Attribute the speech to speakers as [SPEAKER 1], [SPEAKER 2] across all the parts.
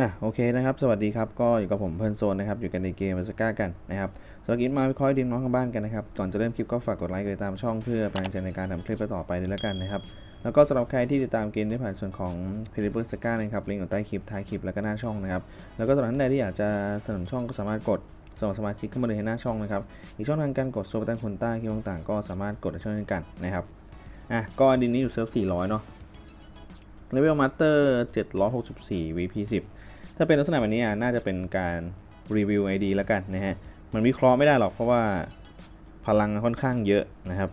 [SPEAKER 1] อะโอเคนะครับ สวัสดีครับ ก็อยู่กับผมเพลินโซนนะครับ อยู่กันในเกมมาสก้ากันนะครับสำหรับกินมาวิเคราะห์ทีมน้องข้างบ้านกันนะครับ ก่อนจะเริ่มคลิปก็ฝากกดไลค์กดติดตามช่องเพื่อเป็นกำลังใจในการทำคลิปต่อไปด้วยแล้วกันนะครับ แล้วก็สำหรับใครที่ติดตามเกมได้ผ่านส่วนของเพลิปสก้านะครับ ลิงก์อยู่ใต้คลิปท้ายคลิปแล้วก็หน้าช่องนะครับ แล้วก็สำหรับท่านใดที่อยากจะสนับสนุนช่องก็สามารถกดสมัครสมาชิกเข้ามาเลยในหน้าช่องนะครับ อีกช่องทางการกดโซลตันคนใต้คลิปต่างๆ ก็สามารถกดได้ช่องกันนะครับ อะ ก็ดินนี้อยู่เซิร์ฟ400เนาะเลเวลมาสเตอร์764 VP 10 ถ้าเป็นลักษณะแบบนี้น่าจะเป็นการรีวิว ID แล้วกันนะฮะ มันวิเคราะห์ไม่ได้หรอกเพราะว่าพลังค่อนข้างเยอะนะครับ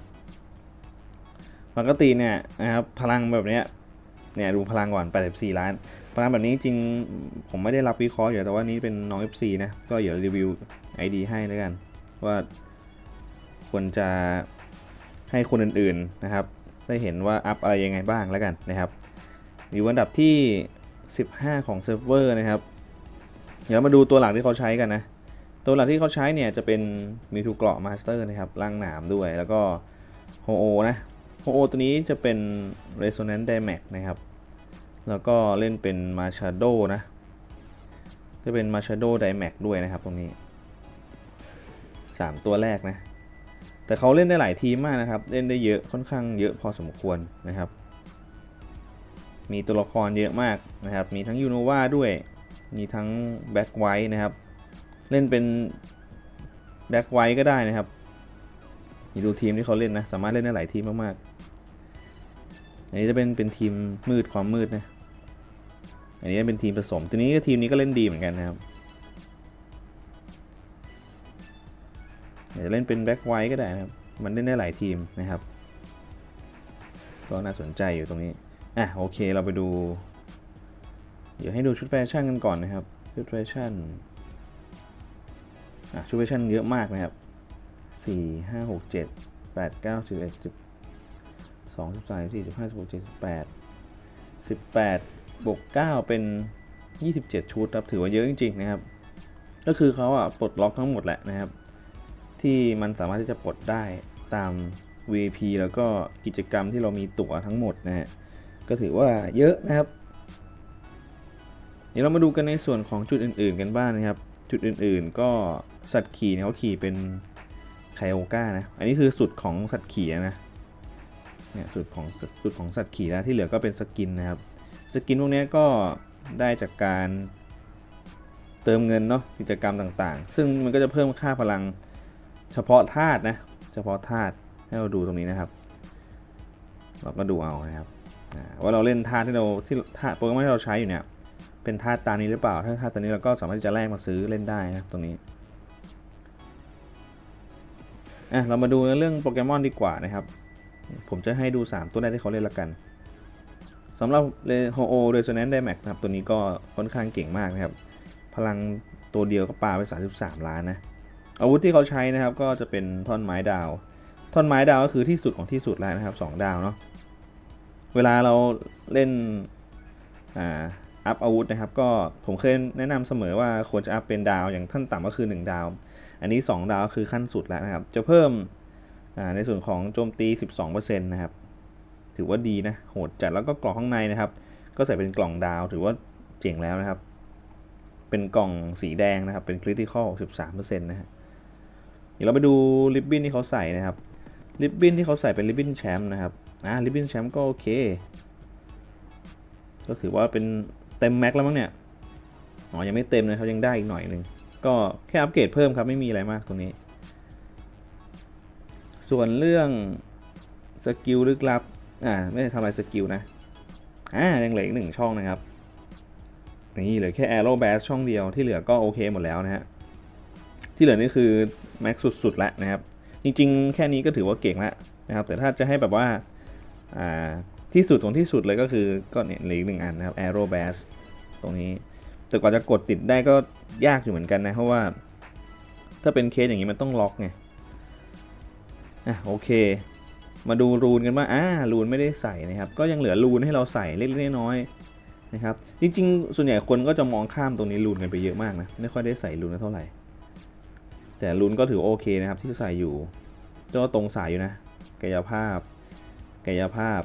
[SPEAKER 1] ปกติเนี่ยนะครับพลังแบบเนี้ยเนี่ยดูพลังก่อน 84 ล้าน พลังแบบนี้จริงผมไม่ได้รับวิเคราะห์อยู่แต่ว่านี้เป็นน้อง FC นะ ก็เดี๋ยวรีวิว ID ให้แล้วกัน ว่าควรจะให้คนอื่นๆนะครับ ได้เห็นว่าอัพอะไรยังไงบ้างแล้วกันนะครับ อยู่อันดับที่ 15 ของเซิร์ฟเวอร์นะครับ เดี๋ยวมาดูตัวหลักที่เขาใช้กันนะ ตัวหลักที่เขาใช้เนี่ยจะเป็นมีทูเกราะมาสเตอร์นะครับล่างหนามด้วย แล้วก็โฮโอนะโฮโอตัวนี้จะเป็น Resonance Damage นะครับ แล้วก็เล่นเป็นมาชาโดนะ จะเป็นมาชาโดไดแม็กด้วยนะครับตรงนี้ 3 ตัวแรกนะ แต่เขาเล่นได้หลายทีมมากนะครับ เล่นได้เยอะค่อนข้างเยอะพอสมควรนะครับ มีตัวละครเยอะมากนะครับ มีทั้งยูโนวาด้วย มีทั้งแบ็กไวท์นะครับ เล่นเป็นแบ็กไวท์ก็ได้นะครับนี่ดูทีมที่เขาเล่นนะ สามารถเล่นได้หลายทีมมากๆ อันนี้จะเป็นเป็นทีมมืดความมืดนะ อันนี้เป็นทีมผสม ทีนี้ก็ทีมนี้ก็เล่นดีเหมือนกันนะครับจะเล่นเป็นแบ็กไวท์ก็ได้นะครับ มันเล่นได้หลายทีมนะครับ ก็น่าสนใจอยู่ตรงนี้ อะโอเคเราไปดู เดี๋ยวให้ดูชุดแฟชั่นกันก่อนนะครับ ชุดแฟชั่นอะชุดแฟชั่นเยอะมากนะครับสี่ห้าหกเจ็ดแปดเก้าสิบเอ็ดสิบสองสิบสามสี่สิบห้าสิบหกเจ็ดสิบแปดสิบแปดบวกเก้าเป็นยี่สิบเจ็ดชุดครับถือว่าเยอะจริงๆนะครับ ก็คือเขาอะปลดล็อกทั้งหมดแหละนะครับ ที่มันสามารถที่จะปลดได้ตาม VIP แล้วก็กิจกรรมที่เรามีตั๋วทั้งหมดนะฮะ ก็ถือว่าเยอะนะครับ เดี๋ยวเรามาดูกันในส่วนของจุดอื่น ๆ กันบ้างนะครับ จุดอื่นๆ ก็สัตว์ขี่เนี่ยเขาขี่เป็นไคโอก้านะ อันนี้คือสุดของสัตว์ขี่นะ เนี่ยสุดของสุดของสัตว์ขี่แล้วที่เหลือก็เป็นสกินนะครับ สกินพวกนี้ก็ได้จากการเติมเงินเนาะกิจกรรมต่างๆ ซึ่งมันก็จะเพิ่มค่าพลังเฉพาะธาตุนะ เฉพาะธาตุให้เราดูตรงนี้นะครับ เราก็ดูเอานะครับ ว่าเราเล่นธาตุที่เราที่ธาตุโปเกรมที่เราใช้อยู่เนี่ยเป็นธาตุตานี้หรือเปล่า ถ้าธาตุตานี้เราก็สามารถที่จะแลกมาซื้อเล่นได้นะตรงนี้อะเรามาดูเรื่องโปเกมอนดีกว่านะครับ ผมจะให้ดู 3 ตัวแรกที่เขาเล่นละกันสำหรับเลโฮโอเรโซแนนซ์ไดแม็กนะครับ ตัวนี้ก็ค่อนข้างเก่งมากนะครับ พลังตัวเดียวก็ปาไป 33 ล้านนะ อาวุธที่เขาใช้นะครับก็จะเป็นท่อนไม้ดาว ท่อนไม้ดาวก็คือที่สุดของที่สุดแล้วนะครับ 2 ดาวเนาะ เวลาเราเล่นอัพอาวุธนะครับ ก็ผมเคยแนะนำเสมอว่าควรจะอัพเป็นดาวอย่างขั้นต่ำก็คือ 1 ดาว อันนี้ 2 ดาวคือขั้นสุดแล้วนะครับ จะเพิ่มในส่วนของโจมตี 12%นะครับ ถือว่าดีนะ โหดจัดแล้วก็กล่องข้างในนะครับ ก็ใส่เป็นกล่องดาว ถือว่าเจ๋งแล้วนะครับ เป็นกล่องสีแดงนะครับ เป็นคริติคอล13%นะฮะเดี๋ยวเราไปดูริบบิ้นที่เขาใส่นะครับ ริบบิ้นที่เขาใส่เป็นริบบิ้นแชมป์นะครับ อ่าริบบิ้นแชมป์ก็โอเค ก็ถือว่าเป็นเต็มแม็กแล้วมั้งเนี่ย อ๋อ ยังไม่เต็มนะครับยังได้อีกหน่อยหนึ่ง ก็แค่อัปเกรดเพิ่มครับ ไม่มีอะไรมากตรงนี้ ส่วนเรื่องสกิลลึกลับ อ่า ไม่ได้ทำอะไรสกิลนะ อ่า ยังเหลืออีกหนึ่งช่องนะครับ นี่เหลือแค่ Arrow Bash ช่องเดียวที่เหลือก็โอเคหมดแล้วนะฮะ ที่เหลือนี่คือแม็กสุดๆแล้วนะครับ จริงๆ แค่นี้ก็ถือว่าเก่งแล้วนะครับ แต่ถ้าจะให้แบบว่า ที่สุดของที่สุดเลยก็คือก็เนี่ยเหลืออีกหนึ่งอันนะครับ Arrow Bash ตรงนี้ แต่กว่าจะกดติดได้ก็ยากอยู่เหมือนกันนะ เพราะว่า ถ้าเป็นเคสอย่างนี้มันต้องล็อกไงอะโอเค มาดูรูนกันว่าอ่ารูนไม่ได้ใส่นะครับ ก็ยังเหลือรูนให้เราใส่เล็กๆน้อยๆนะครับ จริงๆ ส่วนใหญ่คนก็จะมองข้ามตรงนี้รูนกันไปเยอะมากนะไม่ค่อยได้ใส่รูนเท่าไหร่ แต่รูนก็ถือโอเคนะครับที่ใส่อยู่เจ้าตรงสายอยู่นะ กายภาพ กายภาพ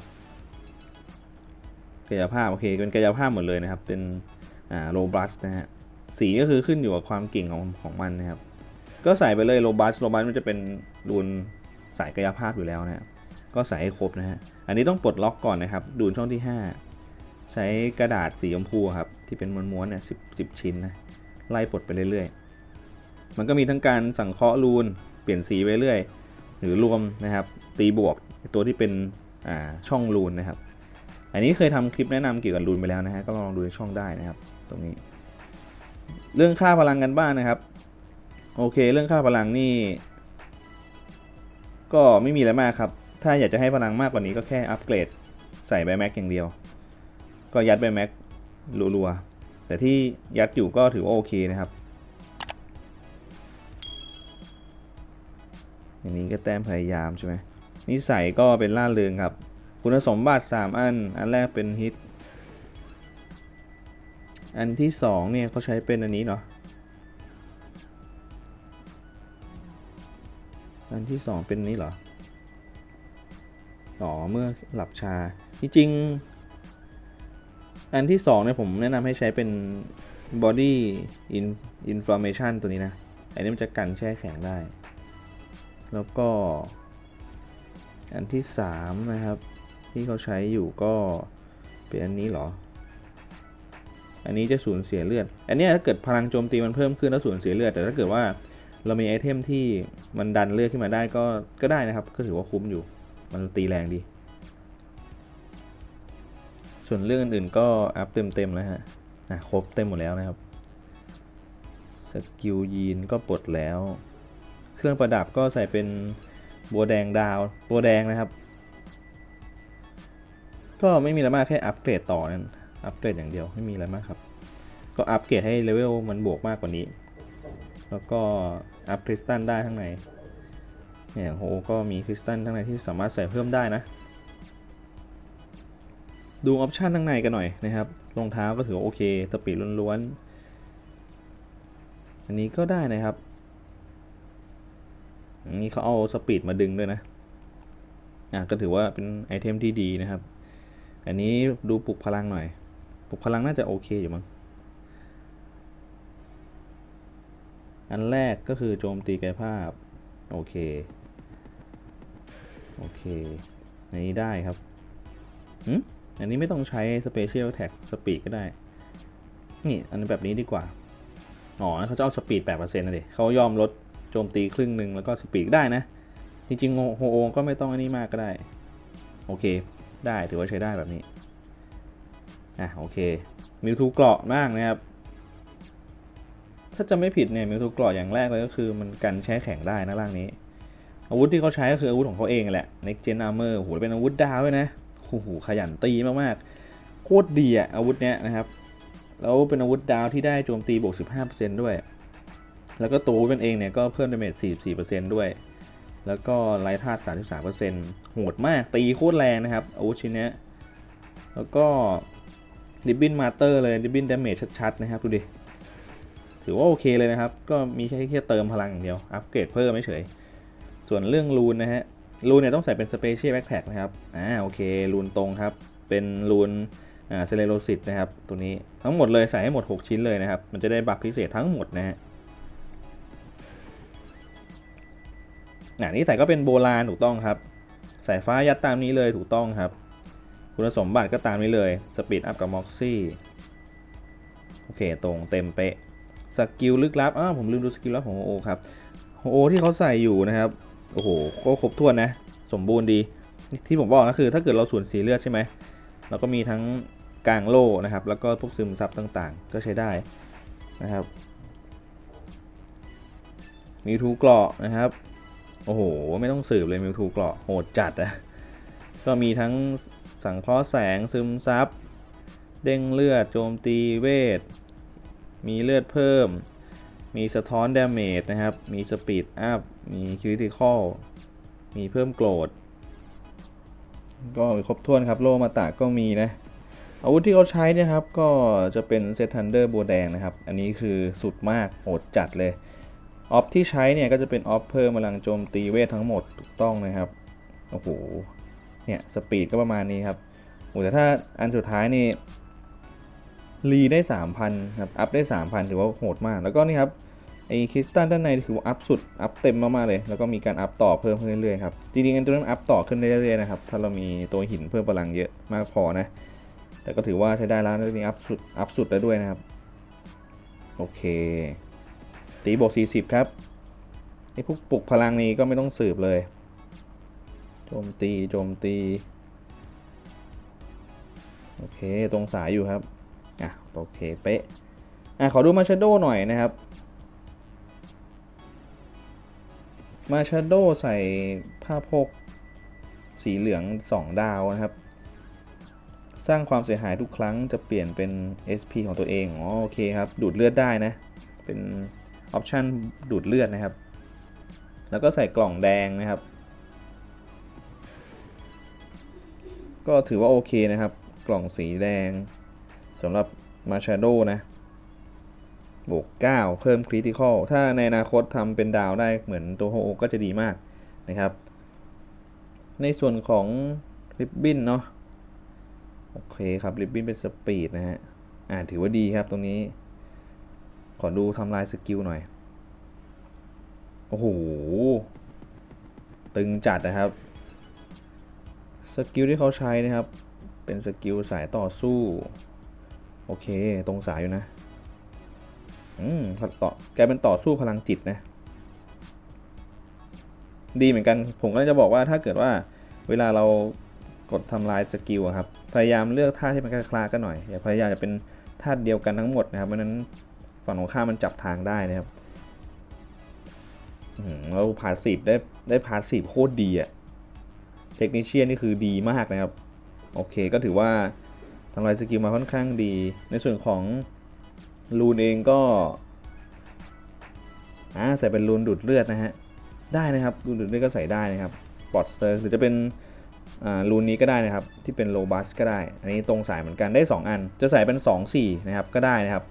[SPEAKER 1] กายภาพโอเคเป็นกายภาพหมดเลยนะครับ เป็นอ่าโรบัสนะฮะสีก็คือขึ้นอยู่กับความเก่งของของมันนะครับ ก็ใส่ไปเลยโรบัสโรบัสมันจะเป็นรูนสายกายภาพอยู่แล้วนะฮะก็ใส่ให้ครบนะฮะอันนี้ต้องปลดล็อกก่อนนะครับ ดูนช่องที่ 5 ใช้กระดาษสีชมพูครับที่เป็นม้วนๆเนี่ยสิบสิบชิ้นนะไล่ปลดไปเรื่อยๆ มันก็มีทั้งการสังเคราะห์รูนเปลี่ยนสีไปเรื่อย หรือรวมนะครับ ตีบวกตัวที่เป็น ช่องรูนนะครับ อันนี้เคยทำคลิปแนะนำเกี่ยวกับรูนไปแล้วนะฮะก็ลองดูในช่องได้นะครับ ตรงนี้ เรื่องค่าพลังกันบ้างนะครับ โอเค เรื่องค่าพลังนี่ ก็ไม่มีอะไรมากครับ ถ้าอยากจะให้พลังมากกว่านี้ก็แค่อัปเกรดใส่ใบแม็กอย่างเดียว ก็ยัดใบแม็กรัวๆแต่ที่ยัดอยู่ก็ถือว่าโอเคนะครับ อย่างนี้ก็แต้มพยายามใช่ไหม นิสัยก็เป็นล่าเริงครับ คุณสมบัติ 3 อัน อันแรกเป็นฮิต อันที่2เนี่ยเขาใช้เป็นอันนี้เนาะ อันที่ 2 เป็นนี้เหรออ๋อเมื่อหลับชา จริงๆ อันที่2เนี่ยผมแนะนำให้ใช้เป็น body in information ตัวนี้นะ อันนี้มันจะกันแช่แข็งได้ แล้วก็ อันที่ 3 นะครับ ที่เขาใช้อยู่ก็เป็นอันนี้เหรอ อันนี้จะสูญเสียเลือด อันนี้ถ้าเกิดพลังโจมตีมันเพิ่มขึ้นแล้วสูญเสียเลือด แต่ถ้าเกิดว่าเรามีไอเทมที่มันดันเลือดขึ้นมาได้ก็ก็ได้นะครับ ก็ถือว่าคุ้มอยู่ มันตีแรงดี ส่วนเรื่องอื่นๆก็อัพเต็มๆแล้วฮะอะครบเต็มหมดแล้วนะครับ สกิลยีนก็ปลดแล้ว เครื่องประดับก็ใส่เป็น บัวแดงดาว บัวแดงนะครับ ก็ไม่มีอะไรมากแค่อัปเกรดต่อนั่น อัปเกรดอย่างเดียวไม่มีอะไรมากครับ ก็อัปเกรดให้เลเวลมันบวกมากกว่านี้ แล้วก็อัพคริสตัลได้ข้างใน เนี่ยโหก็มีคริสตัลข้างในที่สามารถใส่เพิ่มได้นะ ดูออปชันข้างในกันหน่อยนะครับ รองเท้าก็ถือว่าโอเค สปีดล้วนๆ อันนี้ก็ได้นะครับ นนี้เขาเอาสปีดมาดึงด้วยนะอะก็ถือว่าเป็นไอเทมที่ดีนะครับ อันนี้ดูปลุกพลังหน่อย ปลุกพลังน่าจะโอเคอยู่มั้ง อันแรกก็คือโจมตีกายภาพ โอเค โอเค อันนี้ได้ครับอืมอันนี้ไม่ต้องใช้ Special Attack สปีดก็ได้ นี่ อันนี้แบบนี้ดีกว่า อ๋อเขาจะเอาสปีด8%นะดิเขายอมลด โจมตีครึ่งหนึ่งแล้วก็สปีดได้นะ จริงๆโฮโอก็ไม่ต้องอันนี้มากก็ได้ โอเค ได้ถือว่าใช้ได้แบบนี้อะโอเคมิวทูเกราะมากนะครับ ถ้าจะไม่ผิดเนี่ยมิวทูเกราะอย่างแรกเลยก็คือมันกันแช่แข็งได้นะร่างนี้ อาวุธที่เขาใช้ก็คืออาวุธของเขาเองแหละ Next Gen Armor โหเป็นอาวุธดาวด้วยนะโอ้โหขยันตีมากๆ โคตรดีอะอาวุธเนี้ยนะครับ แล้วเป็นอาวุธดาวที่ได้โจมตีบวก 15%ด้วย แล้วก็ตัวเป็นเองเนี่ยก็เพิ่มดาเมจ44%ด้วย แล้วก็ไลท์ธาตุ33%โหดมากตีโคตรแรงนะครับอาวุธชิ้นเนี้ยแล้วก็ดิบบินมาเตอร์เลยดิบบินดาเมจชัดๆนะครับดูดิ ถือว่าโอเคเลยนะครับ ก็มีแค่แค่เติมพลังอย่างเดียว อัปเกรดเพิ่มไม่เฉย ส่วนเรื่องรูนนะฮะ รูนเนี่ยต้องใส่เป็น Special Backpack นะครับ อ่าโอเค รูนตรงครับ เป็นรูนอ่าเซเลโรซิตนะครับ ตัวนี้ทั้งหมดเลยใส่ให้หมด 6 ชิ้นเลยนะครับ มันจะได้บัฟพิเศษทั้งหมดนะฮะ อ่นี่ใส่ก็เป็นโบราณถูกต้องครับ สายฟ้ายัดตามนี้เลยถูกต้องครับ คุณสมบัติก็ตามนี้เลยสปีดอัพกับม็อกซี่โอเคตรงเต็มเป๊ะสกิลลึกลับอ้าวผมลืมดูสกิลลับของโอครับโอที่เขาใส่อยู่นะครับโอ้โหก็ครบถ้วนนะ สมบูรณ์ดี ที่ผมบอกก็คือถ้าเกิดเราสูญเสียเลือดใช่ไหมเราก็มีทั้งกลางโล่นะครับ แล้วก็พวกซึมซับต่างๆ ก็ใช้ได้นะครับมิวทูเกราะนะครับ โอ้โห ไม่ต้องสืบเลยมิวทูเกราะโหดจัดอะก็มีทั้งสังเคราะห์แสงซึมซับเด้งเลือดโจมตีเวท มีเลือดเพิ่ม มีสะท้อนดาเมจนะครับ มีสปีดอัพ มีคริติคอล มีเพิ่มโกรดก็ครบถ้วนครับโลมาตะก็มีนะ อาวุธที่เขาใช้นี่ครับ ก็จะเป็นเซทันเดอร์บัวแดงนะครับ อันนี้คือสุดมากโหดจัดเลย ออฟที่ใช้เนี่ยก็จะเป็นออฟเพิ่มพลังโจมตีเวททั้งหมดถูกต้องนะครับ โอ้โห เนี่ยสปีดก็ประมาณนี้ครับโอ้แต่ถ้าอันสุดท้ายนี่รีได้ 3,000ครับ อัพได้ 3,000 ถือว่าโหดมาก แล้วก็นี่ครับไอ้คริสตัลด้านในถือว่าอัพสุด อัพเต็มมากๆเลย แล้วก็มีการอัพต่อเพิ่มขึ้นเรื่อยๆครับ จริงๆอันตัวนั้นอัพต่อขึ้นเรื่อยๆนะครับ ถ้าเรามีตัวหินเพิ่มพลังเยอะมากพอนะ แต่ก็ถือว่าใช้ได้แล้วนี่อัพสุด อัพสุดแล้วด้วยนะครับ โอเค ตีบวก40 ครับไอ้พวกปลุกพลังนี้ก็ไม่ต้องสืบเลย โจมตี โจมตี โอเค ตรงสายอยู่ครับ อะ โอเค เป๊ะ อะ ขอดูมาชาโดหน่อยนะครับ มาชาโดใส่ผ้าพกสีเหลือง 2 ดาวนะครับ สร้างความเสียหายทุกครั้งจะเปลี่ยนเป็น SP ของตัวเอง อ๋อ โอเคครับ ดูดเลือดได้นะ เป็น ออปชันดูดเลือดนะครับ แล้วก็ใส่กล่องแดงนะครับ ก็ถือว่าโอเคนะครับ กล่องสีแดงสำหรับมาชาโดนะบวก 9 เพิ่มคริติคอลถ้าในอนาคตทำเป็นดาวได้เหมือนตัวโฮโอก็จะดีมากนะครับ ในส่วนของริบบิ้นเนาะโอเคครับริบบิ้นเป็นสปีดนะฮะอ่าถือว่าดีครับตรงนี้ ขอดูทำลายสกิลหน่อย โอ้โห ตึงจัดนะครับ สกิลที่เขาใช้นะครับ เป็นสกิลสายต่อสู้ โอเค ตรงสายอยู่นะ อืมต่อแกเป็นต่อสู้พลังจิตนะ ดีเหมือนกัน ผมก็จะบอกว่าถ้าเกิดว่าเวลาเรากดทำลายสกิลครับ พยายามเลือกท่าที่มันคล้ายๆกันหน่อย อย่าพยายามจะเป็นท่าเดียวกันทั้งหมดนะครับ เพราะนั้น ฝั่งของข้ามมันจับทางได้นะครับเราพาสีฟได้ได้พาสีฟโคตรดีอะเทคนิชเชียนนี่คือดีมากนะครับ โอเคก็ถือว่าทำลายสกิลมาค่อนข้างดี ในส่วนของรูนเองก็อ่าใส่เป็นรูนดูดเลือดนะฮะได้นะครับรูนดูดเลือดก็ใส่ได้นะครับปอดเซอร์หรือจะเป็นรูนนี้ก็ได้นะครับที่เป็นโลบัสก็ได้ อันนี้ตรงสายเหมือนกันได้ 2 อัน จะใส่เป็น 2 4 นะครับก็ได้นะครับ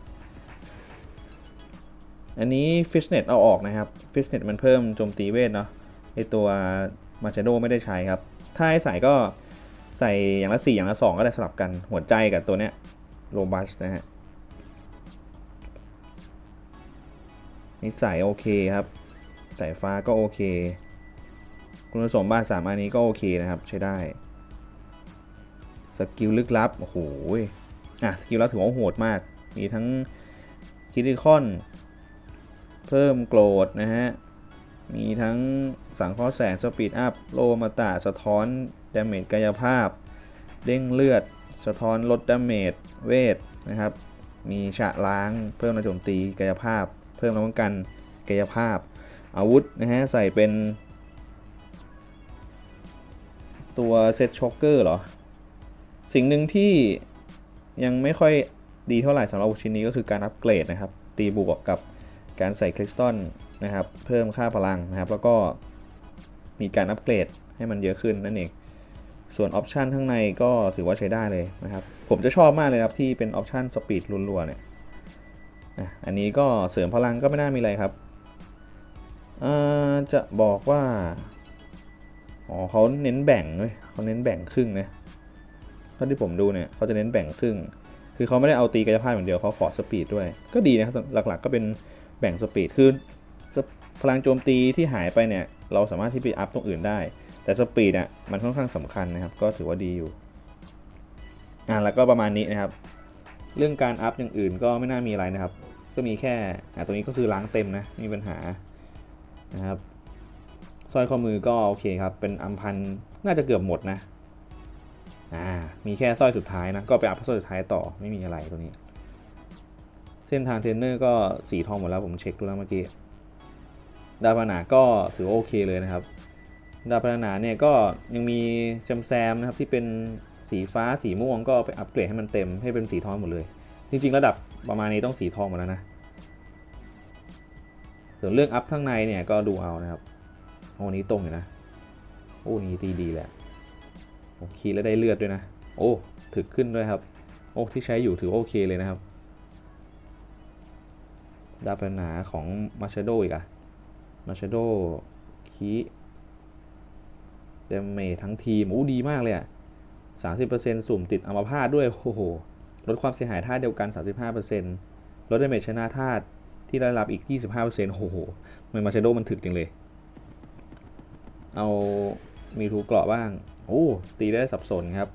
[SPEAKER 1] อันนี้ฟิชเน็ตเอาออกนะครับฟิชเน็ตมันเพิ่มโจมตีเวทเนาะไอตัวมาชโดไม่ได้ใช้ครับถ้าให้ใส่ก็ใส่อย่างละ4อย่างละ 2 ก็ได้สลับกันหัวใจกับตัวเนี้ยโลบัสนะฮะนิสัยโอเคครับสายฟ้าก็โอเค คุณสมบัติสามอันนี้ก็โอเคนะครับใช้ได้ สกิลลึกลับ โอ้โหอะ สกิลลับถือว่าโหดมาก มีทั้งคิริคอน เพิ่มโกรดนะฮะ มีทั้งสังเคราะห์แสงสปีดอัพโลมาตาสะท้อนดาเมจกายภาพ เด้งเลือด สะท้อนลดดาเมจเวทนะครับ มีฉะล้างเพิ่มระโจมตีกายภาพ เพิ่มระป้องกันกายภาพ อาวุธนะฮะใส่เป็น ตัวเซตช็อคเกอร์เหรอ สิ่งหนึ่งที่ยังไม่ค่อยดีเท่าไหร่สำหรับชิ้นนี้ก็คือการอัปเกรดนะครับ ตีบวกกับ การใส่คริสตัลนะครับ เพิ่มค่าพลังนะครับ แล้วก็มีการอัปเกรดให้มันเยอะขึ้นนั่นเอง ส่วนออปชันข้างในก็ถือว่าใช้ได้เลยนะครับ ผมจะชอบมากเลยครับที่เป็นออปชันสปีดรัวๆเนี่ยอันนี้ก็เสริมพลังก็ไม่น่ามีอะไรครับ จะบอกว่า อ๋อเขาเน้นแบ่งเลยเขาเน้นแบ่งครึ่งนะเท่าที่ผมดูเนี่ยเขาจะเน้นแบ่งครึ่ง คือเขาไม่ได้เอาตีกายภาพอย่างเดียวเขาขอสปีดด้วย ก็ดีนะครับหลักๆก็เป็น แบ่งสปีดคือพลังโจมตีที่หายไปเนี่ยเราสามารถที่ไปอัพตรงอื่นได้ แต่สปีดอะมันค่อนข้างสำคัญนะครับ ก็ถือว่าดีอยู่อ่าแล้วก็ประมาณนี้นะครับ เรื่องการอัพอย่างอื่นก็ไม่น่ามีอะไรนะครับ ก็มีแค่อ่าตรงนี้ก็คือล้างเต็มนะมีปัญหานะครับสร้อยข้อมือก็โอเคครับ เป็นอัมพันน่าจะเกือบหมดนะอ่ามีแค่สร้อยสุดท้ายนะก็ไปอัพสร้อยสุดท้ายต่อไม่มีอะไรตัวนี้ เส้นทางเทรนเนอร์ก็สีทองหมดแล้วผมเช็คดูแล้วเมื่อกี้ดาบนาก็ถือโอเคเลยนะครับ ดาบนาเนี่ยก็ยังมีแซมแซมนะครับที่เป็นสีฟ้าสีม่วงก็ไปอัปเกรดให้มันเต็มให้เป็นสีทองหมดเลย จริงๆ ระดับประมาณนี้ต้องสีทองหมดแล้วนะส่วนเรื่องอัพข้างในเนี่ยก็ดูเอานะครับโอ้นี้ตรงอยู่นะ โอ้นี้ตีดีแหละโอเคแล้วได้เลือดด้วยนะ โอ้ถึกขึ้นด้วยครับ โอ้ที่ใช้อยู่ถือโอเคเลยนะครับ ดาบปัญหาของมาชาโดอีกอะมาชาโดคีเดมเมทั้งทีมโอ้ดีมากเลยอะสามสิบเปอร์เซ็นต์สุ่มติดอัมพาตด้วย โอ้โห ลดความเสียหายท่าตุเดียวกัน35%ลดดาเมจชนะธาตุที่ได้รับอีก25%โอ้โหมันมาชโดมันถึกจริงเลย เอามีทูเกราะบ้าง โอ้ ตีได้สับสนครับ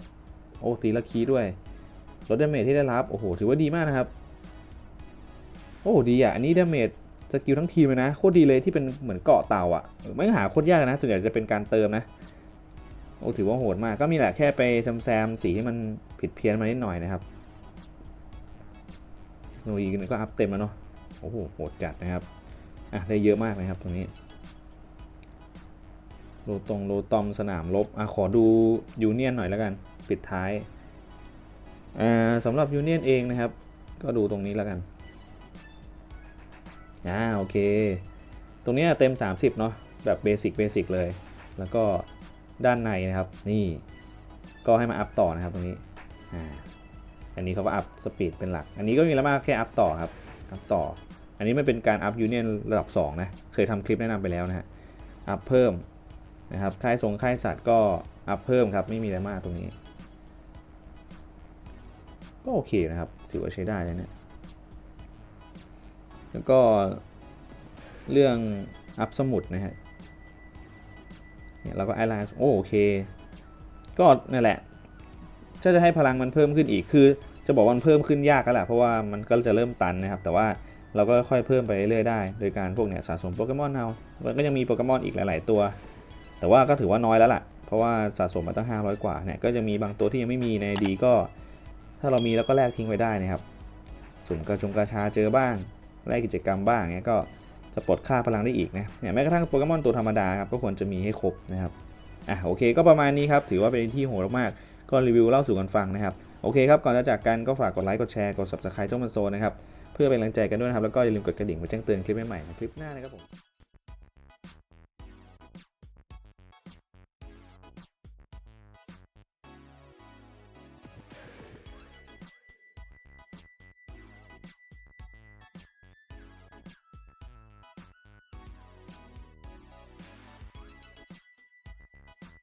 [SPEAKER 1] โอ้ ตีละคีด้วย ลดดาเมจที่ได้รับ โอ้โห ถือว่าดีมากนะครับ โอ้ดีอะ อันนี้ดาเมจสกิลทั้งทีมเลยนะ โคตรดีเลยที่เป็นเหมือนเกาะเต่าอะ ไม่หาโคตรยากนะส่วนใหญ่จะเป็นการเติมนะ โอ้ถือว่าโหดมาก ก็มีแหละแค่ไปแซมแซมสีที่มันผิดเพี้ยนมานิดหน่อยนะครับโนอีกก็อัพเต็มแล้วเนาะ โอ้โหโหดจัดนะครับ อะได้เยอะมากนะครับตรงนี้โลตรงโลตอมสนามรบอะขอดูยูเนียนหน่อยแล้วกัน ปิดท้าย อ่าสำหรับยูเนียนเองนะครับ ก็ดูตรงนี้แล้วกัน อ่าโอเค ตรงนี้เต็ม 30 เนาะแบบเบสิกเบสิกเลย แล้วก็ด้านในนะครับ นี่ก็ให้มาอัพต่อนะครับตรงนี้อ่าอันนี้เขาก็อัพสปีดเป็นหลัก อันนี้ก็มีแล้วมากแค่อัพต่อครับ อัพต่อ อันนี้ไม่เป็นการอัพยูเนียนระดับ 2 นะ เคยทำคลิปแนะนำไปแล้วนะฮะ อัพเพิ่มนะครับ ค่ายทรงค่ายสัตว์ก็อัพเพิ่มครับ ไม่มีอะไรมากตรงนี้ ก็โอเคนะครับถือว่าใช้ได้เลยเนี่ย แล้วก็เรื่องอัพสมุดนะฮะเนี่ยเราก็ไอไลน์โอเค ก็นั่นแหละถ้าจะให้พลังมันเพิ่มขึ้นอีกคือ จะบอกว่ามันเพิ่มขึ้นยากแล้วแหละเพราะว่ามันก็จะเริ่มตันนะครับ แต่ว่าเราก็ค่อยเพิ่มไปเรื่อยๆได้ โดยการพวกเนี่ยสะสมโปเกมอนเอามันก็ยังมีโปเกมอนอีกหลาย ๆ ตัว แต่ว่าก็ถือว่าน้อยแล้วล่ะ เพราะว่าสะสมมาตั้ง 500 กว่าเนี่ยก็จะมีบางตัวที่ยังไม่มีในดีก็ ถ้าเรามีแล้วก็แลกทิ้งไว้ได้นะครับ สุ่มกระชงกระชาเจอบ้าง แลกกิจกรรมบ้างเงี้ยก็จะปลดค่าพลังได้อีกนะเนี่ยแม้กระทั่งโปเกมอนตัวธรรมดาครับก็ควรจะมีให้ครบนะครับอะโอเคก็ประมาณนี้ครับถือว่าเป็นที่โหดมากก็รีวิวเล่าสู่กันฟังนะครับโอเคครับก่อนจะจากกันก็ฝากกดไลค์กดแชร์กด subscribe ช่องมันโซนนะครับเพื่อเป็นกำลังใจกันด้วยนะครับแล้วก็อย่าลืมกดกระดิ่งเพื่อแจ้งเตือนคลิปใหม่ๆในคลิปหน้านะครับผม